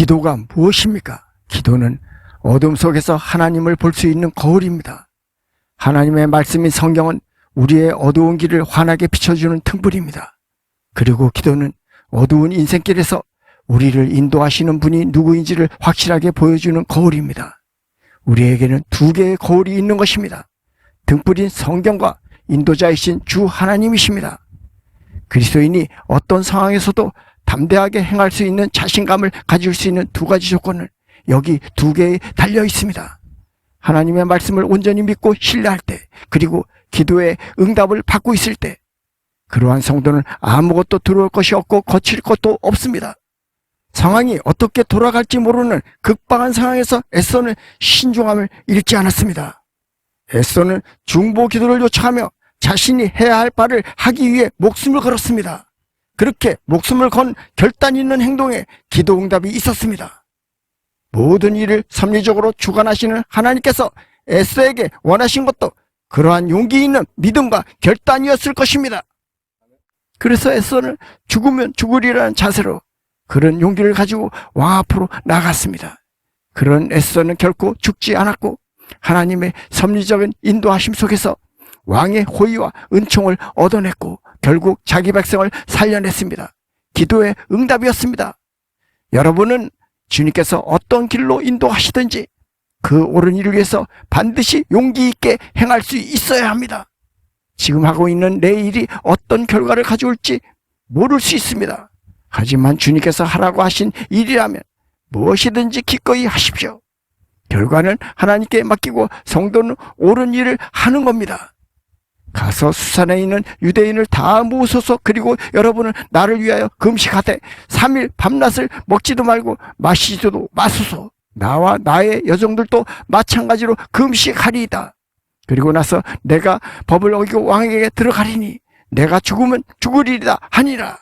기도가 무엇입니까? 기도는 어둠 속에서 하나님을 볼 수 있는 거울입니다. 하나님의 말씀인 성경은 우리의 어두운 길을 환하게 비춰주는 등불입니다. 그리고 기도는 어두운 인생길에서 우리를 인도하시는 분이 누구인지를 확실하게 보여주는 거울입니다. 우리에게는 두 개의 거울이 있는 것입니다. 등불인 성경과 인도자이신 주 하나님이십니다. 그리스도인이 어떤 상황에서도 담대하게 행할 수 있는 자신감을 가질 수 있는 두 가지 조건을 여기 두 개에 달려 있습니다. 하나님의 말씀을 온전히 믿고 신뢰할 때, 그리고 기도의 응답을 받고 있을 때, 그러한 성도는 아무것도 들어올 것이 없고 거칠 것도 없습니다. 상황이 어떻게 돌아갈지 모르는 극박한 상황에서 에서는 신중함을 잃지 않았습니다. 에서는 중보 기도를 요청하며 자신이 해야 할 바를 하기 위해 목숨을 걸었습니다. 그렇게 목숨을 건 결단 있는 행동에 기도 응답이 있었습니다. 모든 일을 섭리적으로 주관하시는 하나님께서 에스에게 원하신 것도 그러한 용기 있는 믿음과 결단이었을 것입니다. 그래서 에스는 죽으면 죽으리라는 자세로 그런 용기를 가지고 왕 앞으로 나갔습니다. 그런 에스는 결코 죽지 않았고 하나님의 섭리적인 인도하심 속에서 왕의 호의와 은총을 얻어냈고 결국 자기 백성을 살려냈습니다. 기도의 응답이었습니다. 여러분은 주님께서 어떤 길로 인도하시든지 그 옳은 일을 위해서 반드시 용기 있게 행할 수 있어야 합니다. 지금 하고 있는 내 일이 어떤 결과를 가져올지 모를 수 있습니다. 하지만 주님께서 하라고 하신 일이라면 무엇이든지 기꺼이 하십시오. 결과는 하나님께 맡기고 성도는 옳은 일을 하는 겁니다. 가서 수산에 있는 유대인을 다 모으소서 그리고 여러분은 나를 위하여 금식하되 3일 밤낮을 먹지도 말고 마시지도 마소서 나와 나의 여종들도 마찬가지로 금식하리이다. 그리고 나서 내가 법을 어기고 왕에게 들어가리니 내가 죽으면 죽으리이다 하니라.